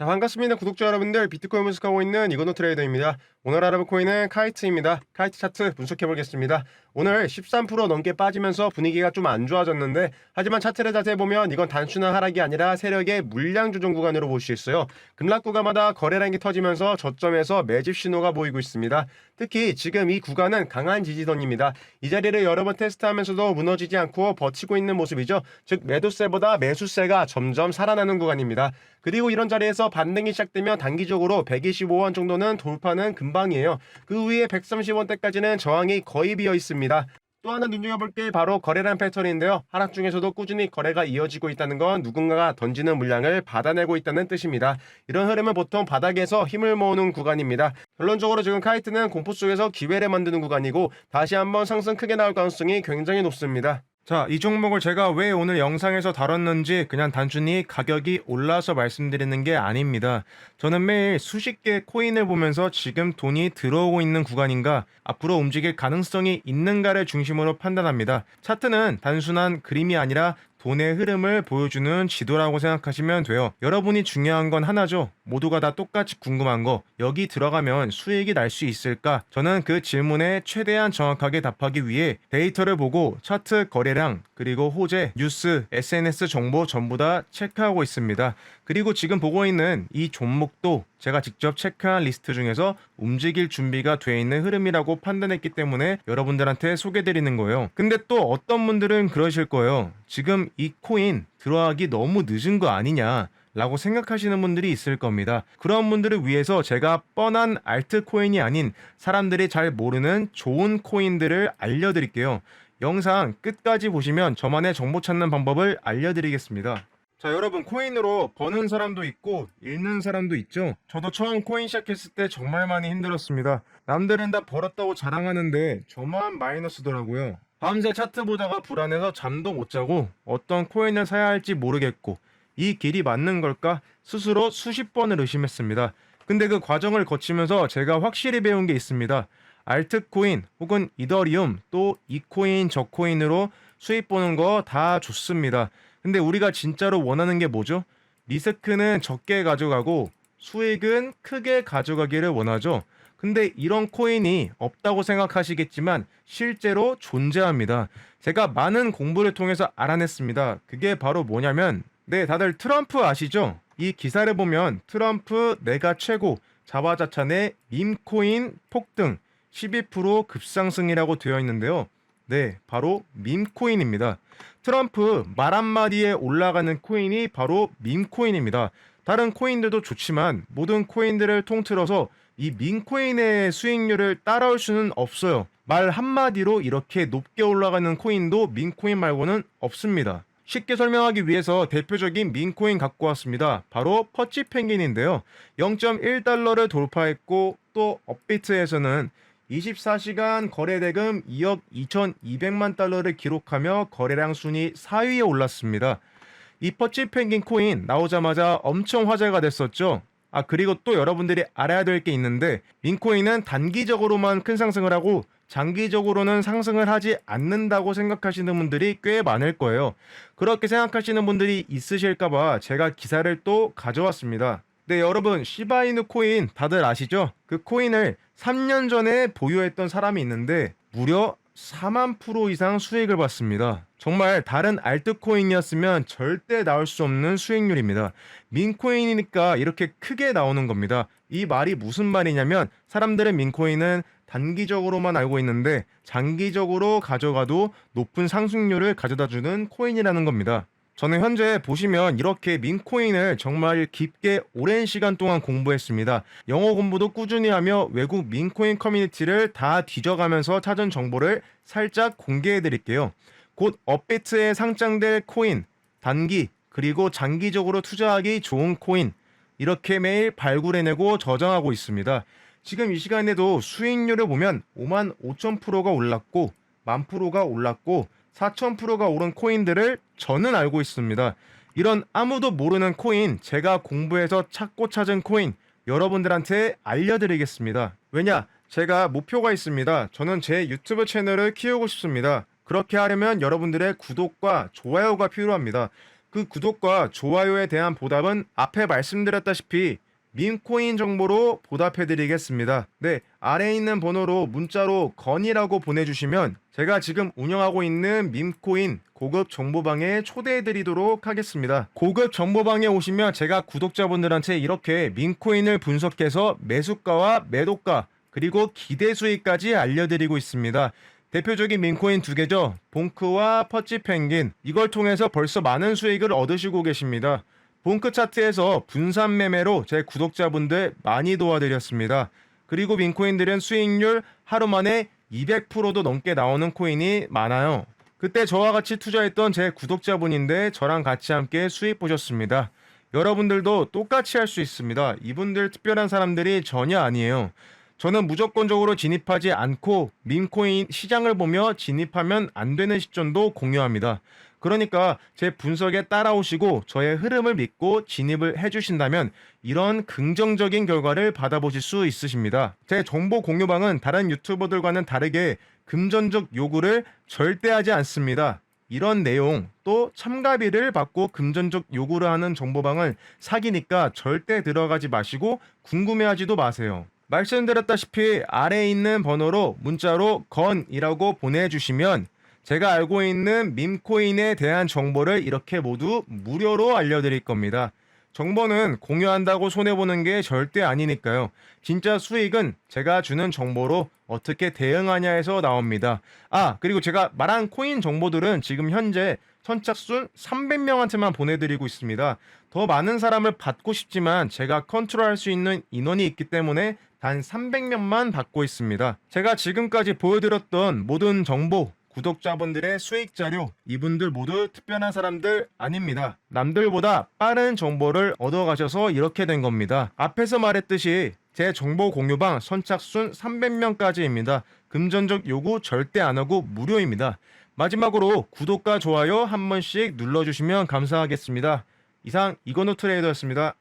자 반갑습니다 구독자 여러분들. 비트코인 분석하고 있는 이건호 트레이더입니다 오늘 알아볼 코인은 카이트입니다. 카이트 차트 분석해 보겠습니다. 오늘 13% 넘게 빠지면서 분위기가 좀 안 좋아졌는데 하지만 차트를 자세히 보면 이건 단순한 하락이 아니라 세력의 물량 조정 구간으로 볼 수 있어요. 급락 구간마다 거래량이 터지면서 저점에서 매집 신호가 보이고 있습니다. 특히 지금 이 구간은 강한 지지선입니다. 이 자리를 여러 번 테스트하면서도 무너지지 않고 버티고 있는 모습이죠. 즉 매도세보다 매수세가 점점 살아나는 구간입니다. 그리고 이런 자리에서 반등이 시작되면 단기적으로 125원 정도는 돌파는 금 방이에요. 그 위에 130원대까지는 저항이 거의 비어 있습니다. 또 하나 눈여겨볼 게 바로 거래량 패턴인데요. 하락 중에서도 꾸준히 거래가 이어지고 있다는 건 누군가가 던지는 물량을 받아내고 있다는 뜻입니다. 이런 흐름은 보통 바닥에서 힘을 모으는 구간입니다. 결론적으로 지금 카이트는 공포 속에서 기회를 만드는 구간이고 다시 한번 상승 크게 나올 가능성이 굉장히 높습니다. 자, 이 종목을 제가 왜 오늘 영상에서 다뤘는지 그냥 단순히 가격이 올라서 말씀드리는 게 아닙니다. 저는 매일 수십 개의 코인을 보면서 지금 돈이 들어오고 있는 구간인가, 앞으로 움직일 가능성이 있는가를 중심으로 판단합니다. 차트는 단순한 그림이 아니라 돈의 흐름을 보여주는 지도라고 생각하시면 돼요. 여러분이 중요한 건 하나죠. 모두가 다 똑같이 궁금한 거, 여기 들어가면 수익이 날 수 있을까? 저는 그 질문에 최대한 정확하게 답하기 위해 데이터를 보고 차트 거래량, 그리고 호재, 뉴스, SNS 정보 전부 다 체크하고 있습니다. 그리고 지금 보고 있는 이 종목도 제가 직접 체크한 리스트 중에서 움직일 준비가 돼 있는 흐름이라고 판단했기 때문에 여러분들한테 소개드리는 거예요. 근데 또 어떤 분들은 그러실 거예요. 지금 이 코인 들어가기 너무 늦은 거 아니냐. 라고 생각하시는 분들이 있을 겁니다. 그런 분들을 위해서 제가 뻔한 알트코인이 아닌 사람들이 잘 모르는 좋은 코인들을 알려드릴게요. 영상 끝까지 보시면 저만의 정보 찾는 방법을 알려드리겠습니다. 자 여러분 코인으로 버는 사람도 있고 잃는 사람도 있죠? 저도 처음 코인 시작했을 때 정말 많이 힘들었습니다. 남들은 다 벌었다고 자랑하는데 저만 마이너스더라고요. 밤새 차트 보다가 불안해서 잠도 못 자고 어떤 코인을 사야 할지 모르겠고 이 길이 맞는 걸까? 스스로 수십 번을 의심했습니다. 근데 그 과정을 거치면서 제가 확실히 배운 게 있습니다. 알트코인 혹은 이더리움 또 이 코인 저 코인으로 수익 보는 거 다 좋습니다 근데 우리가 진짜로 원하는 게 뭐죠? 리스크는 적게 가져가고 수익은 크게 가져가기를 원하죠. 근데 이런 코인이 없다고 생각하시겠지만 실제로 존재합니다. 제가 많은 공부를 통해서 알아냈습니다. 그게 바로 뭐냐면 네, 다들 트럼프 아시죠? 이 기사를 보면 트럼프 내가 최고 자화자찬의 밈코인 폭등 12% 급상승이라고 되어 있는데요. 네, 바로 밈코인입니다. 트럼프 말 한마디에 올라가는 코인이 바로 밈코인입니다. 다른 코인들도 좋지만 모든 코인들을 통틀어서 이 밈코인의 수익률을 따라올 수는 없어요. 말 한마디로 이렇게 높게 올라가는 코인도 밈코인 말고는 없습니다. 쉽게 설명하기 위해서 대표적인 민코인 갖고 왔습니다. 바로 퍼치 펭귄인데요. 0.1달러를 돌파했고 또 업비트에서는 24시간 거래 대금 2억 2,200만 달러를 기록하며 거래량 순위 4위에 올랐습니다. 이 퍼치 펭귄 코인 나오자마자 엄청 화제가 됐었죠. 아 그리고 또 여러분들이 알아야 될 게 있는데 민코인은 단기적으로만 큰 상승을 하고 장기적으로는 상승을 하지 않는다고 생각하시는 분들이 꽤 많을 거예요. 그렇게 생각하시는 분들이 있으실까봐 제가 기사를 또 가져왔습니다. 네, 여러분, 시바이누 코인 다들 아시죠? 그 코인을 3년 전에 보유했던 사람이 있는데 무려 4만 프로 이상 수익을 봤습니다. 정말 다른 알트코인이었으면 절대 나올 수 없는 수익률입니다. 민코인이니까 이렇게 크게 나오는 겁니다. 이 말이 무슨 말이냐면 사람들은 민코인은 단기적으로만 알고 있는데 장기적으로 가져가도 높은 상승률을 가져다 주는 코인이라는 겁니다. 저는 현재 보시면 이렇게 민코인을 정말 깊게 오랜 시간 동안 공부했습니다. 영어 공부도 꾸준히 하며 외국 민코인 커뮤니티를 다 뒤져가면서 찾은 정보를 살짝 공개해 드릴게요. 곧 업비트에 상장될 코인, 단기, 그리고 장기적으로 투자하기 좋은 코인, 이렇게 매일 발굴해내고 저장하고 있습니다. 지금 이 시간에도 수익률을 보면 5만 5천 프로가 올랐고, 만 프로가 올랐고, 4,000%가 오른 코인들을 저는 알고 있습니다. 이런 아무도 모르는 코인, 제가 공부해서 찾고 찾은 코인, 여러분들한테 알려드리겠습니다. 왜냐? 제가 목표가 있습니다. 저는 제 유튜브 채널을 키우고 싶습니다. 그렇게 하려면 여러분들의 구독과 좋아요가 필요합니다. 그 구독과 좋아요에 대한 보답은 앞에 말씀드렸다시피 민코인 정보로 보답해드리겠습니다. 네, 아래에 있는 번호로 문자로 건이라고 보내주시면 제가 지금 운영하고 있는 민코인 고급 정보방에 초대해드리도록 하겠습니다. 고급 정보방에 오시면 제가 구독자분들한테 이렇게 민코인을 분석해서 매수가와 매도가 그리고 기대 수익까지 알려드리고 있습니다. 대표적인 민코인 두 개죠. 봉크와 퍼치 펭귄. 이걸 통해서 벌써 많은 수익을 얻으시고 계십니다. 봉크 차트에서 분산 매매로 제 구독자분들 많이 도와드렸습니다. 그리고 민코인들은 수익률 하루 만에 200%도 넘게 나오는 코인이 많아요. 그때 저와 같이 투자했던 제 구독자분인데 저랑 같이 함께 수익 보셨습니다. 여러분들도 똑같이 할 수 있습니다. 이분들 특별한 사람들이 전혀 아니에요. 저는 무조건적으로 진입하지 않고 민코인 시장을 보며 진입하면 안 되는 시점도 공유합니다. 그러니까 제 분석에 따라오시고 저의 흐름을 믿고 진입을 해주신다면 이런 긍정적인 결과를 받아보실 수 있으십니다. 제 정보 공유방은 다른 유튜버들과는 다르게 금전적 요구를 절대 하지 않습니다. 이런 내용 또 참가비를 받고 금전적 요구를 하는 정보방을 사기니까 절대 들어가지 마시고 궁금해하지도 마세요. 말씀드렸다시피 아래에 있는 번호로 문자로 건이라고 보내주시면 제가 알고 있는 밈코인에 대한 정보를 이렇게 모두 무료로 알려드릴 겁니다. 정보는 공유한다고 손해보는 게 절대 아니니까요. 진짜 수익은 제가 주는 정보로 어떻게 대응하냐에서 나옵니다. 아, 그리고 제가 말한 코인 정보들은 지금 현재 선착순 300명한테만 보내드리고 있습니다. 더 많은 사람을 받고 싶지만 제가 컨트롤할 수 있는 인원이 있기 때문에 단 300명만 받고 있습니다. 제가 지금까지 보여드렸던 모든 정보, 구독자분들의 수익 자료, 이분들 모두 특별한 사람들 아닙니다. 남들보다 빠른 정보를 얻어가셔서 이렇게 된 겁니다. 앞에서 말했듯이 제 정보 공유방 선착순 300명까지입니다. 금전적 요구 절대 안 하고 무료입니다. 마지막으로 구독과 좋아요 한 번씩 눌러주시면 감사하겠습니다. 이상 이건우 트레이더였습니다.